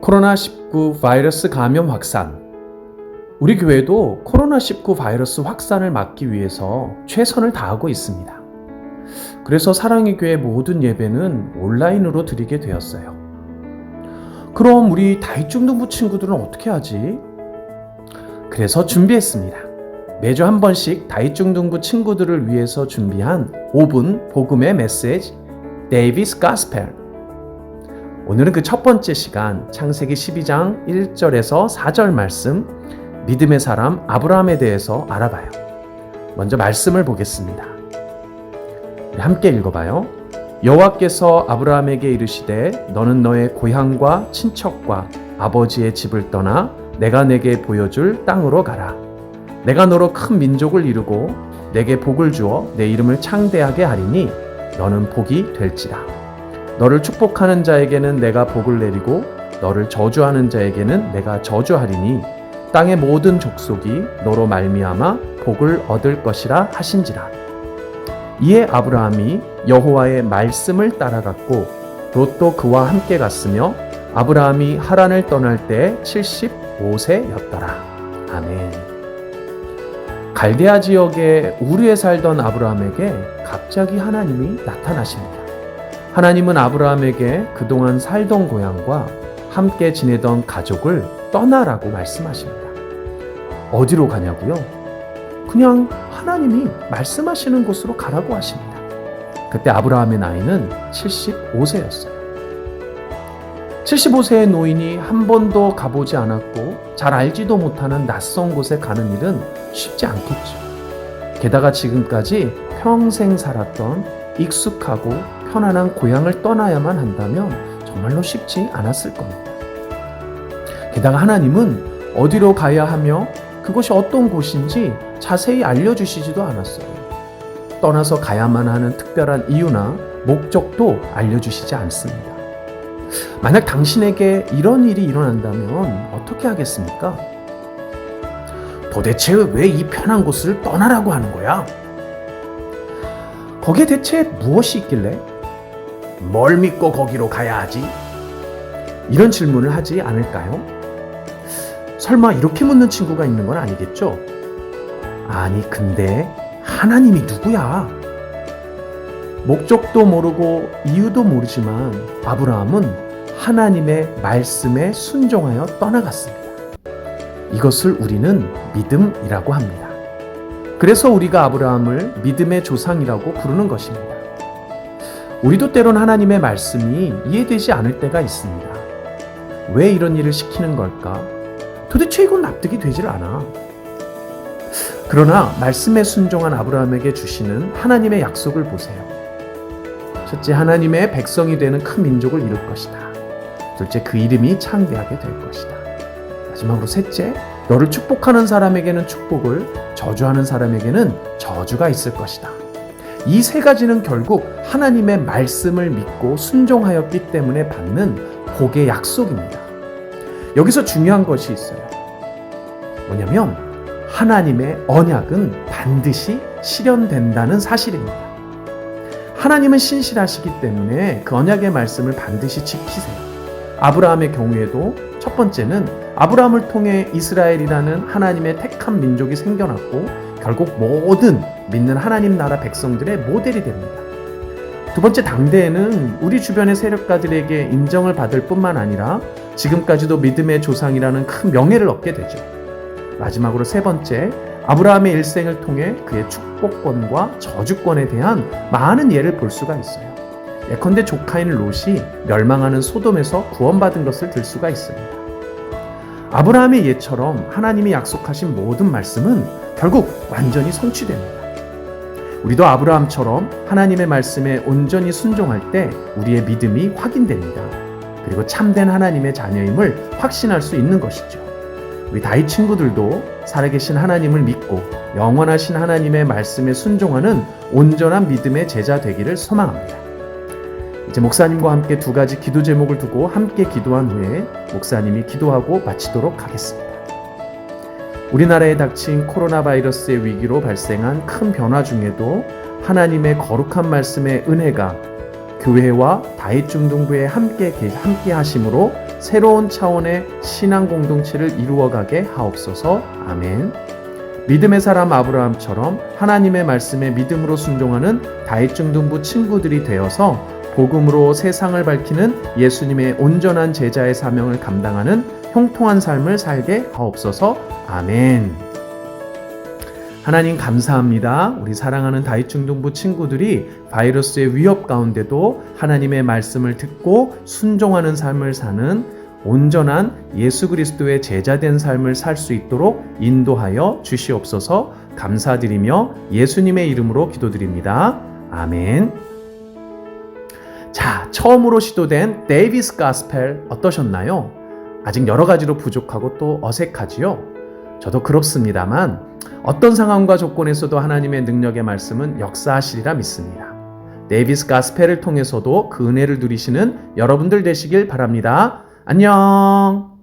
코로나19 바이러스 감염 확산. 우리 교회도 코로나19 바이러스 확산을 막기 위해서 최선을 다하고 있습니다. 그래서 사랑의 교회 모든 예배는 온라인으로 드리게 되었어요. 그럼 우리 다이중등부 친구들은 어떻게 하지? 그래서 준비했습니다. 매주 한 번씩 다이중등부 친구들을 위해서 준비한 5분 복음의 메시지 데이비스 가스펠 오늘은 그 첫 번째 시간 창세기 12장 1절에서 4절 말씀 믿음의 사람 아브라함에 대해서 알아봐요. 먼저 말씀을 보겠습니다. 함께 읽어봐요. 여호와께서 아브라함에게 이르시되 너는 너의 고향과 친척과 아버지의 집을 떠나 내가 내게 보여줄 땅으로 가라. 내가 너로 큰 민족을 이루고 내게 복을 주어 내 이름을 창대하게 하리니 너는 복이 될지라. 너를 축복하는 자에게는 내가 복을 내리고 너를 저주하는 자에게는 내가 저주하리니 땅의 모든 족속이 너로 말미암아 복을 얻을 것이라 하신지라. 이에 아브라함이 여호와의 말씀을 따라갔고 롯도 그와 함께 갔으며 아브라함이 하란을 떠날 때 75세였더라. 아멘. 갈대아 지역의 우르에 살던 아브라함에게 갑자기 하나님이 나타나십니다. 하나님은 아브라함에게 그동안 살던 고향과 함께 지내던 가족을 떠나라고 말씀하십니다. 어디로 가냐고요? 그냥 하나님이 말씀하시는 곳으로 가라고 하십니다. 그때 아브라함의 나이는 75세였어요. 75세의 노인이 한 번도 가보지 않았고 잘 알지도 못하는 낯선 곳에 가는 일은 쉽지 않겠죠. 게다가 지금까지 평생 살았던 익숙하고 편안한 고향을 떠나야만 한다면 정말로 쉽지 않았을 겁니다. 게다가 하나님은 어디로 가야 하며 그곳이 어떤 곳인지 자세히 알려주시지도 않았어요. 떠나서 가야만 하는 특별한 이유나 목적도 알려주시지 않습니다. 만약 당신에게 이런 일이 일어난다면 어떻게 하겠습니까? 도대체 왜 이 편한 곳을 떠나라고 하는 거야? 거기에 대체 무엇이 있길래? 뭘 믿고 거기로 가야 하지? 이런 질문을 하지 않을까요? 설마 이렇게 묻는 친구가 있는 건 아니겠죠? 아니, 근데 하나님이 누구야? 목적도 모르고 이유도 모르지만 아브라함은 하나님의 말씀에 순종하여 떠나갔습니다. 이것을 우리는 믿음이라고 합니다. 그래서 우리가 아브라함을 믿음의 조상이라고 부르는 것입니다. 우리도 때론 하나님의 말씀이 이해되지 않을 때가 있습니다. 왜 이런 일을 시키는 걸까? 도대체 이건 납득이 되질 않아. 그러나 말씀에 순종한 아브라함에게 주시는 하나님의 약속을 보세요. 첫째, 하나님의 백성이 되는 큰 민족을 이룰 것이다. 둘째, 그 이름이 창대하게 될 것이다. 마지막으로 셋째, 너를 축복하는 사람에게는 축복을, 저주하는 사람에게는 저주가 있을 것이다. 이 세 가지는 결국 하나님의 말씀을 믿고 순종하였기 때문에 받는 복의 약속입니다. 여기서 중요한 것이 있어요. 뭐냐면 하나님의 언약은 반드시 실현된다는 사실입니다. 하나님은 신실하시기 때문에 그 언약의 말씀을 반드시 지키세요. 아브라함의 경우에도 첫 번째는 아브라함을 통해 이스라엘이라는 하나님의 택한 민족이 생겨났고 결국 모든 믿는 하나님 나라 백성들의 모델이 됩니다. 두 번째 당대에는 우리 주변의 세력가들에게 인정을 받을 뿐만 아니라 지금까지도 믿음의 조상이라는 큰 명예를 얻게 되죠. 마지막으로 세 번째, 아브라함의 일생을 통해 그의 축복권과 저주권에 대한 많은 예를 볼 수가 있어요. 예컨대 조카인 롯이 멸망하는 소돔에서 구원받은 것을 들 수가 있습니다. 아브라함의 예처럼 하나님이 약속하신 모든 말씀은 결국 완전히 성취됩니다. 우리도 아브라함처럼 하나님의 말씀에 온전히 순종할 때 우리의 믿음이 확인됩니다. 그리고 참된 하나님의 자녀임을 확신할 수 있는 것이죠. 우리 다이 친구들도 살아계신 하나님을 믿고 영원하신 하나님의 말씀에 순종하는 온전한 믿음의 제자 되기를 소망합니다. 이제 목사님과 함께 두 가지 기도 제목을 두고 함께 기도한 후에 목사님이 기도하고 마치도록 하겠습니다. 우리나라에 닥친 코로나 바이러스의 위기로 발생한 큰 변화 중에도 하나님의 거룩한 말씀의 은혜가 교회와 다윗중등부에 함께 함께 하심으로 새로운 차원의 신앙 공동체를 이루어가게 하옵소서. 아멘. 믿음의 사람 아브라함처럼 하나님의 말씀에 믿음으로 순종하는 다윗 중등부 친구들이 되어서 복음으로 세상을 밝히는 예수님의 온전한 제자의 사명을 감당하는 형통한 삶을 살게 하옵소서. 아멘. 하나님 감사합니다. 우리 사랑하는 중등부 친구들이 바이러스의 위협 가운데도 하나님의 말씀을 듣고 순종하는 삶을 사는 온전한 예수 그리스도의 제자된 삶을 살 수 있도록 인도하여 주시옵소서 감사드리며 예수님의 이름으로 기도드립니다. 아멘. 자, 처음으로 시도된 데이비스 가스펠 어떠셨나요? 아직 여러 가지로 부족하고 또 어색하지요? 저도 그렇습니다만 어떤 상황과 조건에서도 하나님의 능력의 말씀은 역사하시리라 믿습니다. 데이비스 가스펠을 통해서도 그 은혜를 누리시는 여러분들 되시길 바랍니다. 안녕!